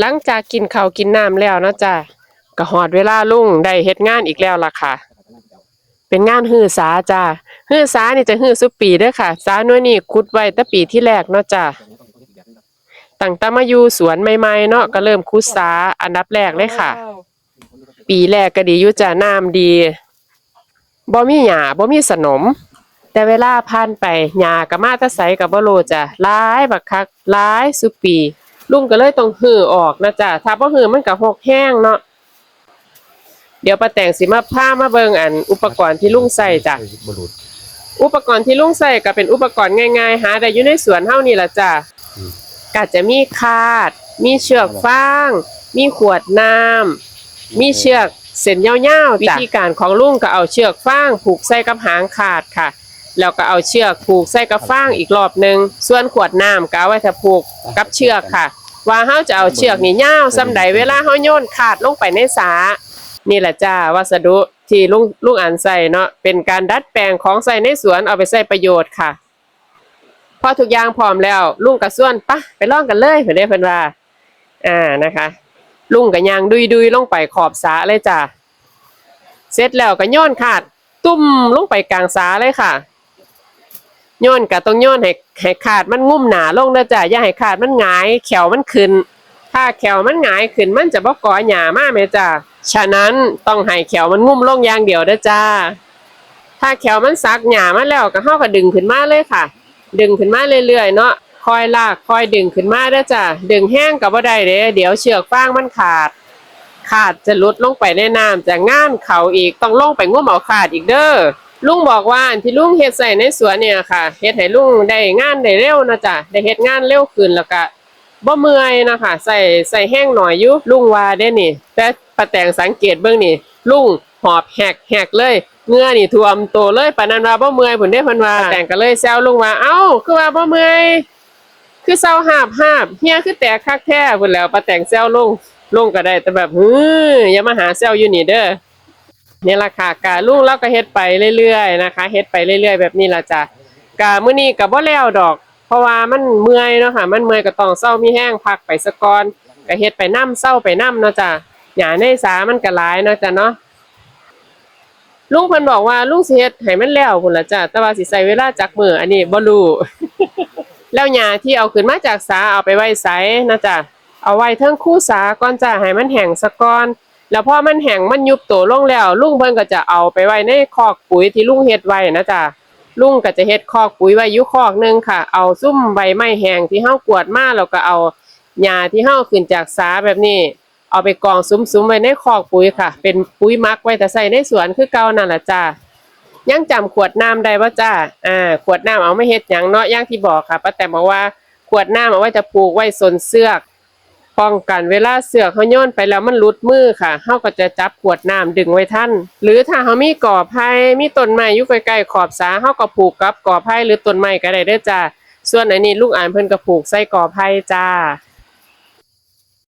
หลังจากกินข้าวกินน้ำแล้วนะจ้ะก็ฮอดเวลาลุงได้เฮ็ดงานอีกแล้วล่ะค่ะ เป็นงานฮื้อสาจ้ะฮื้อสานี่จะฮื้อสุปีเด้อค่ะ สาหน่วยนี้ขุดไว้แต่ปีที่แรกเนาะจ้ะตั้งแต่มาอยู่สวนใหม่ๆเนาะก็เริ่มขุดสาอันดับแรกเลยค่ะ ปีแรกก็ดีอยู่จ้ะน้ำดีบ่มีหญ้าบ่มีสนม แต่เวลาผ่านไปหญ้าก็มาต่ไสก็บ่รู้จ้ะหลายบักคักหลายสุปี ลุงก็เลยต้องหื้อออกนะจ๊ะถ้าบ่หื้อมันก็หกแห้งเนาะเดี๋ยวป้าแตงสิมาพามาเบิ่งอัน อุปกรณ์ที่ลุงใส่จ้ะบรุษอุปกรณ์ที่ลุงใส่ก็เป็นอุปกรณ์ง่ายๆหาได้อยู่ในสวนเฮานี่ล่ะจ้ะก็จะมีคาด มีเชือกฟาง มีขวดน้ำมีเชือกเส้นยาวๆจ้ะวิธีการของลุงก็เอาเชือกฟางผูกใส่กับหางขาดค่ะ แล้วก็เอาเชือกผูกใส่กับฟางอีกรอบหนึ่งส่วนขวดน้ำก็เอาไว้ถ้าผูกกับเชือกค่ะ ว่าเฮาจะเอาเชือกนี่ยาวส่ำใดเวลาเฮาโยนขาดลงไปในสานี่แหละจ้าวัสดุที่ลุงลุงอันใส่เนาะเป็นการดัดแปลงของใส่ในสวนเอาไปใส่ประโยชน์ค่ะ พอทุกอย่างพร้อมแล้ว ลุงกับส่วนปะไปล่องกันเลยเพิ่อนได้เพิ่อนว่าอ่านะคะ ลุงกับยางดุยดุยๆลงไปขอบสาเลยจ้าเสร็จแล้วก็โยนขาด ตุ้มลงไปกลางสาเลยค่ะ โยนกับต้องโยนให้ให้ขาดมันงุ่มหนาลงนะจ้ะอย่าให้ขาดมันหงายแขวมันขึ้น ถ้าแขวมันหงายขึ้นมันจะบ่ก่อหญ้ามาแม่จ้าฉะนั้นต้องให้แขวมันงุ่มลงอย่างเดียวเด้จ้าถ้าแขวมันซักหญ้ามาแล้วก็เฮาก็ดึงขึ้นมาเลยค่ะ ดึงขึ้นมาเรื่อยๆเนาะคอยลากคอยดึงขึ้นมาเด้อจ้าดึงแห้งก็บ่ได้เด้เดี๋ยวเชือกฟางมันขาด ขาดจะลุดลงไปในน้ำจะง่านเขาอีกต้องลงไปงุ่มเอาขาดอีกเด้อ ลุงบอกว่าอันที่ลุงเฮ็ดใส่ในสวนเนี่ยค่ะเฮ็ดให้ลุงได้งานได้เร็วนะจ๊ะได้เฮ็ดงานเร็วขึ้นแล้วก็บ่เมื่อยนะคะใส่ใส่แห้งหน่อยอยู่ลุงว่าได้นี่ แต่ป้าแตงสังเกตเบิ่งนี่ลุงหอบแหกแหกเลยเงื่อนี่ท่วมโตเลยปานั้นว่าบ่เมื่อยผุนได้เพิ่นว่าแตงก็เลยแซวลุงว่าเอ้าคือว่าบ่เมื่อยคือเศร้าหาบหาบเฮียคือแตกคักแท้พุ่นแล้วป้าแตงแซวลุงลุงก็ได้แต่แบบฮืออย่ามาหาแซวอยู่นี่เด้อ นี่ละค่ะกะลุงเราก็เฮ็ดไปเรื่อยๆนะคะเฮ็ดไปเรื่อย ๆ แบบนี้ละจ้ะกะมื้อนี้ก็บ่แล้วดอก เพราะว่ามันเมื่อยเนาะค่ะมันเมื่อยก็ต้องเศร้ามีแห้งพักไปสะก่อนก็เฮ็ดไปน้ำเศร้าไปน้ำเนาะจ้ะหญ้าในสามันก็หลายเนาะจ้ะเนาะลุงเพิ่นบอกว่าลุงสิเฮ็ดให้มันแล้วพุ่นละจ้ะแต่ว่าสิใช้เวลาจักมื้ออันนี้บ่รู้แล้วหญ้าที่เอาขึ้นมาจากสาเอาไปไว้ไสนะจ้ะเอาไว้เทิงคู่สาก่อนจ้ะให้มันแห้งสะก่อน แล้วพอมันแห้งมันยุบตัวลงแล้ว ลุงเพิ่นก็จะเอาไปไว้ในคอกปุ๋ยที่ลุงเฮ็ดไว้นะจ้ะลุงก็จะเฮ็ดคอกปุ๋ยไว้อยู่คอกหนึงค่ะ เอาซุ่มใบไม้แห้งที่เฮากวดมาแล้วก็เอาหญ้าที่เฮาขึ้นจากสาแบบนี้ เอาไปกองซุ้มๆไว้ในคอกปุ๋ยค่ะ เป็นปุ๋ยมักไว้แต่ใส่ในสวนคือเก่านั่นล่ะจ้ายังจำขวดน้ำได้บ่จ้าอ่า ขวดน้ำเอาไม่เฮ็ดหยังเนาะอย่างที่บอกค่ะป้าแตมบอกว่าขวดน้ำเอาไว้จะผูกไว้สนเสือก ป้องกันเวลาเสือกเขาโยนไปแล้วมันหลุดมือค่ะเขาก็จะจับขวดน้ำดึงไว้ท่าน หรือถ้าเขามีกอไผ่มีต้นไม้อยู่ใกล้ๆขอบสาเขาก็ผูกกับกอไผ่หรือต้นไม้ก็ได้เด้อจ้าส่วนอันนี้ลูกอ่านเพิ่นก็ผูกใส่กอไผ่จ้า